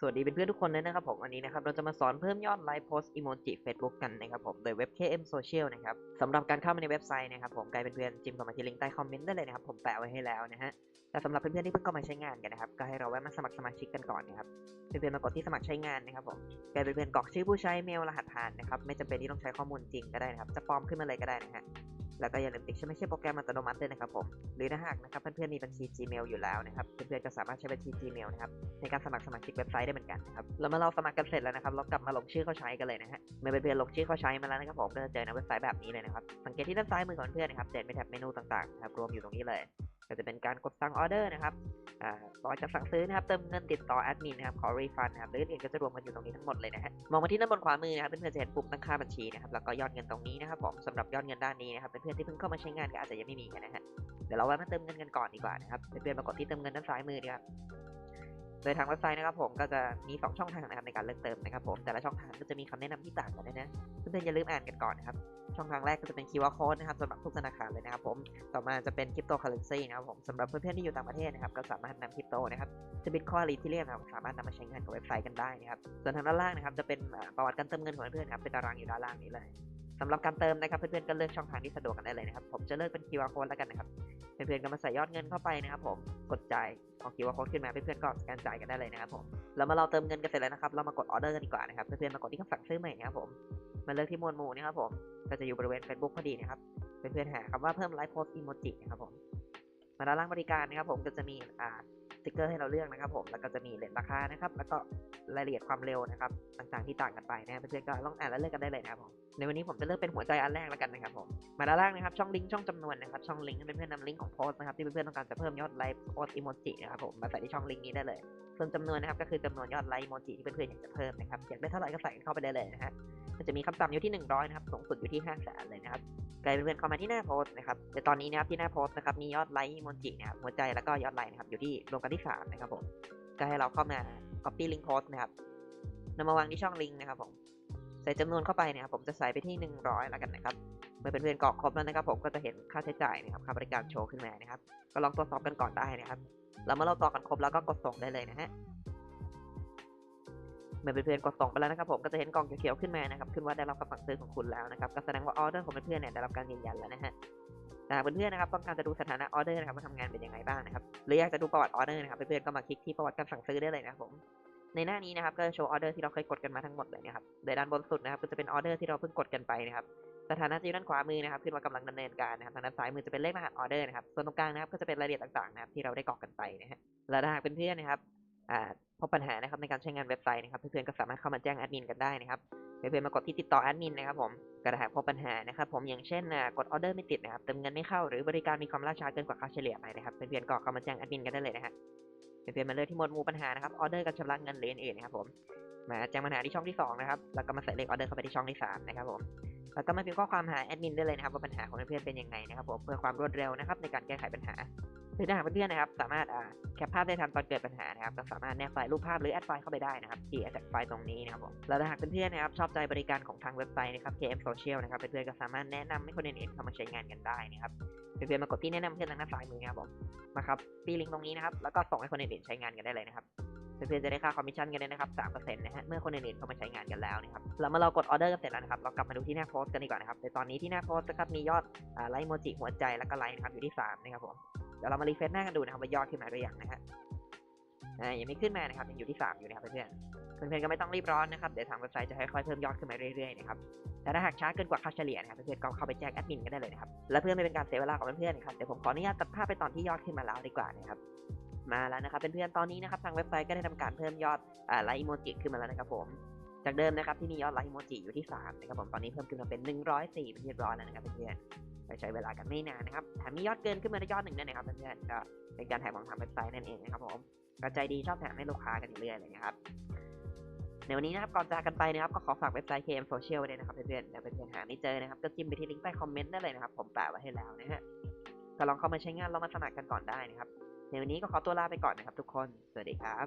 สวัสดีเพื่อนๆทุกคนเลยนะครับผมวันนี้นะครับเราจะมาสอนเพิ่มยอดไลค์โพสต์อีโมจิ Facebook กันนะครับผมโดยเว็บ KM Social นะครับสำหรับการเข้ามาในเว็บไซต์นะครับผมใครเป็นเพื่อนจิ้มเข้ามาที่ลิงก์ใต้คอมเมนต์ได้เลยนะครับผมแปะไว้ให้แล้วนะฮะแต่สำหรับเพื่อนๆที่เพิ่งเข้ามาใช้งานกันนะครับก็ให้เราแวะมาสมัครสมาชิกกันก่อนนะครับเพื่อนๆมากดที่สมัครใช้งานนะครับผมใครเป็นเพื่อนกรอกชื่อผู้ใช้เมลรหัสผ่านนะครับไม่จำเป็นที่ต้องใช้ข้อมูลจริงก็ได้นะครับจะปลอมขึ้นมาเลยก็ได้นะฮะ แล้วก็อย่าลืมติดใช่ไม่ใช่โปรแกรมอัตโนมัติด้วยนะครับผม หรือถ้าหากนะครับเพื่อนๆมีบัญชี Gmail อยู่แล้วนะครับเพื่อนๆก็สามารถใช้บัญชี Gmail นะครับในการสมัครสมาชิกเว็บไซต์ได้เหมือนกันนะครับแล้วเมื่อเราสมัครกันเสร็จแล้วนะครับเรากลับมาลงชื่อเข้าใช้กันเลยนะฮะเมื่อเพื่อนๆลงชื่อเข้าใช้มาแล้วนะครับผมก็จะเจอในเว็บไซต์แบบนี้เลยนะครับสังเกตที่ด้านซ้ายมือของเพื่อนนะครับจะเห็นเป็นแถบเมนูต่างๆครับรวมอยู่ตรงนี้เลย ก็จะเป็นการกดสั่งออเดอร์นะครับอ่าต่อจากสั่งซื้อนะครับเติมเงินติดต่อแอดมินนะครับขอรีฟันนะครับหรืออื่นก็จะรวมกันอยู่ตรงนี้ทั้งหมดเลยนะฮะมองมาที่ด้านบนขวามือนะครับเพื่อนๆจะเห็นปุ่มตั้งค่าบัญชีนะครับแล้วก็ยอดเงินตรงนี้นะครับผมสำหรับยอดเงินด้านนี้นะครับเพื่อนๆที่เพิ่งเข้ามาใช้งานก็อาจจะยังไม่มีกันนะฮะเดี๋ยวเราแวะมาเติมเงินกันก่อนดีกว่านะครับเพื่อนๆมากดที่เติมเงินด้านซ้ายมือดีครับโดยทางเว็บไซต์นะครับผมก็จะมี 2 ช่องทางนะครับในการเลือกเติมนะครับผมแต่ละช่องทางก็จะมีคำแนะนำที่ต่างกันนะเพื่อนๆอย่าลืมอ่านกันก่อนนะครับ ช่องทางแรกก็จะเป็น QR code นะครับสำหรับทุกธนาคารเลยนะครับผมต่อมาจะเป็นคริปโตเคอเรนซีนะครับผมสำหรับเพื่อนๆที่อยู่ต่างประเทศนะครับก็สามารถนำคริปโตนะครับจะบิตคอยหรืออีเทเรียมนะครับสามารถนำมาใช้งานกับเว็บไซต์กันได้นะครับส่วนทางด้านล่างนะครับจะเป็นประวัติการเติมเงินของเพื่อนๆครับเป็นตารางอยู่ด้านล่างนี้เลยสำหรับการเติมนะครับเพื่อนๆก็เลือกช่องทางที่สะดวกกันได้เลยนะครับผมจะเลือกเป็น QR code แล้วกันนะครับเพื่อนๆก็มาใส่ยอดเงินเข้าไปนะครับผมกดจ่ายพอ QR code ขึ้นมาเพื่อนๆก็สแกนจ่ายกันได้เลยนะครับผมแล้วมื่อเราเติมเงินกันเสร็จแล้วนะครับเรามากดออเดอร์กันดีกว่านะครับเพื่อนๆมากดที่คำสั่งซื้อใหม่นะครับผม มาเลือกที่หมวดหมู่นะครับผม ก็จะอยู่บริเวณ Facebook พอดีนะครับ เพื่อนๆหาคำว่าเพิ่มไลฟ์โพสต์อีโมจินะครับผม มาด้านล่างบริการนะครับผมก็จะมีอ่าสติกเกอร์ให้เราเลือกนะครับผม แล้วก็จะมีเลทราคานะครับ แล้วก็รายละเอียดความเร็วนะครับ ต่างๆที่ต่างกันไปนะเพื่อนๆก็ลองอ่านแล้วเลือกกันได้เลยนะครับผม ในวันนี้ผมจะเลือกเป็นหัวใจอันแรกแล้วกันนะครับผม มาด้านล่างนะครับ ช่องลิงก์ช่องจำนวนนะครับ ช่องลิงก์ให้เพื่อนๆนำลิงก์ของโพสต์นะครับ ที่เพื่อนๆต้องการจะเพิ่มยอดไลฟ์โพสต์อีโมจินะครับผม มาใส่ที่ช่องลิงก์นี้ได้เลยส่วนจำนวนนะครับก็คือจำนวนยอดไลค์อีโมจิที่เพื่อนๆอยากจะเพิ่มนะครับอยากได้เท่าไหร่ก็ใส่เข้าไปได้เลยนะฮะ มันจะมีคำต่ำอยู่ที่ 100 นะครับ สูงสุดอยู่ที่5แสนเลยนะครับไกลเพื่อนๆเข้ามาที่หน้าโพสนะครับในตอนนี้นะครับที่หน้าโพสนะครับ มียอดไลค์อีโมจินะครับ หัวใจแล้วก็ยอดไลค์นะครับ อยู่ที่รวมกันที่ 3 นะครับผม ก็ให้เราเข้ามา copy link post นะครับนำมาวางที่ช่องลิงก์นะครับผม ใส่จำนวนเข้าไปนะครับ ผมจะใส่ไปที่ 100 แล้วกันนะครับ เมื่อเป็นเพื่อนกรอกครบแล้วนะครับ ผมก็จะเห็นค่าใช้จ่ายนะครับ ค่าบริการโชว์ขึ้นมานะครับ ก็ลองตรวจสอบกันก่อนได้นะครับ แล้วเมื่อเรากรอกกันครบแล้วก็กดส่งได้เลยนะฮะ เหมื่อเพื่อนๆกดส่งไปแล้วนะครับผมก็จะเห็นกล่องเขียวๆขึ้นมานะครับขึ้นว่าได้รับคำสั่งซื้อของคุณแล้วนะครับก็แสดงว่าออเดอร์ของเพื่อนๆเนี่ยได้รับการยืนยันแล้วนะฮะแต่หากเพื่อนๆนะครับต้องการจะดูสถานะออเดอร์นะครับว่าทำงานเป็นยังไงบ้างนะครับหรืออยากจะดูประวัติออเดอร์นะครับเพื่อนๆก็มาคลิกที่ประวัติการสั่งซื้อได้เลยนะครับผมในหน้านี้นะครับก็จะโชว์ออเดอร์ที่เราเคยกดกันมาทั้งหมดเลยนะครับโดยด้านบนสุดนะครับก็จะเป็นออเดอร์ที่เราเพิ่งกดกันไปนะครับสถานะจะอยู่ด้านขวามือนะครับขึ้นว่ากำลังดำเนินการนะครับทางด้านซ้ายมือจะเป็นเลขรหัสออเดอร์นะครับส่วนตรงกลางนะครับก็จะเป็นรายละเอียดต่างๆนะครับที่เราได้กรอกกันไปนะฮะและถ้าหากเพื่อนๆนะครับ พบปัญหานะครับในการใช้งานเว็บไซต์นะครับเพื่อนๆก็สามารถเข้ามาแจ้งแอดมินกันได้นะครับเพื่อนๆมากดที่ติดต่อแอดมินนะครับผมก็ถ้าหากพบปัญหานะครับผมอย่างเช่นกดออเดอร์ไม่ติดนะครับเติมเงินไม่เข้าหรือบริการมีความล่าช้าเกินกว่าค่าเฉลี่ยไปนะครับเพื่อนๆก็เข้ามาแจ้งแอดมินกันได้เลยนะฮะเพื่อนๆมาเลือกที่หมวดหมู่ปัญหานะครับออเดอร์การชำระเงินหรืออื่นๆนะครับผมมาแจ้งปัญหาที่ช่องที่สองนะครับแล้วก็มาใส่เลขออเดอร์เข้าไปที่ช่องที่สามนะครับผมแล้วก็มาพิมพ์ข้อความหาแอดมินได้เลยนะครับว่าปัญหาของเพื่อนๆเป็นยังไงนะครับผมเพื่อความรวดเร็วนะครับในการแก้ไขปัญหา หรือถ้าหากเพื่อนๆนะครับ สามารถแคปภาพได้ทันตอนเกิดปัญหานะครับก็สามารถแนบไฟล์รูปภาพหรือแอดไฟล์เข้าไปได้นะครับที่แอดไฟล์ตรงนี้นะครับผมแล้วถ้าหากเพื่อนๆนะครับชอบใจบริการของทางเว็บไซต์นะครับ KM Social นะครับเพื่อนๆก็สามารถแนะนำให้คนอื่นๆเข้ามาใช้งานกันได้นะครับเพื่อนๆมากดที่แนะนำเพื่อนทางด้าซ้ายมือนะครับผมมาครับปีลิงก์ตรงนี้นะครับแล้วก็ส่งให้คนอื่นๆใช้งานกันได้เลยนะครับเพื่อนๆจะได้ค่าคอมมิชชั่นกันด้วยนะครับ3%นะฮะ เมื่อคนอื่นๆเข้ามาใช้งานกันแล้วนะครับ แล้วเมื่อเรากดออเดอร์กันเสร็จแล้วนะครับ เรากลับมาดูที่หน้าโพสต์กันดีกว่านะครับ ในตอนนี้ที่หน้าโพสต์นะครับ มียอดไลค์โมจิหัวใจแล้วก็ไลค์นะครับอยู่ที่สามนะครับผม เดี๋ยวเรามารีเฟรชหน้ากันดูนะครับว่ายอดขึ้นมาหรือยังนะฮะอ่ายังไม่ขึ้นมานะครับยังอยู่ที่3อยู่นะครับเพื่อนเพื่อนๆก็ไม่ต้องรีบร้อนนะครับเดี๋ยวทางเว็บไซต์จะค่อยๆเพิ่มยอดขึ้นมาเรื่อยๆนะครับแต่ถ้าหากช้าเกินกว่าค่าเฉลี่ยนะครับเพื่อนๆก็เข้าไปแจ้งแอดมินกันได้เลยนะครับและเพื่อไม่เป็นการเสียเวลาของเพื่อนๆนะครับเดี๋ยวผมขออนุญาตตัดภาพไปตอนที่ยอดขึ้นมาแล้วดีกว่านะครับมาแล้วนะครับเพื่อนๆตอนนี้นะครับทางเว็บไซต์ก็ได้ทำการเพิ่มยอดอ่าไลค์อีโมจิขึ้นมาแล้วนะครับผมจากเดิมนะครับที่มียอดไลค์อีโมจิอยู่ที่3นะครับผมตอนนี้เพิ่มขึ้นมาเป็น 104เป็นที่เรียบร้อยแล้วนะครับเพื่อนๆ ไปใช้เวลากันไม่นานนะครับแถมมียอดเกินขึ้นมาได้ยอดหนึ่งด้วยนะครับเพื่อนๆก็เป็นการแถมของทางเว็บไซต์นั่นเองนะครับผมก็ใจดีชอบแถมให้ลูกค้ากันเรื่อยเลยนะครับในวันนี้นะครับก่อนจากกันไปนะครับก็ขอฝากเว็บไซต์ KM Social ไว้ด้วยนะครับเพื่อนๆถ้าเพื่อนๆหาไม่เจอนะครับก็จิ้มไปที่ลิงก์ใต้คอมเมนต์ได้เลยนะครับผมแปะไว้ให้แล้วนะฮะก็ลองเข้ามาใช้งานลองมาสมัครกันก่อนได้นะครับในวันนี้ก็ขอตัวลาไปก่อนนะครับทุกคน สวัสดีครับ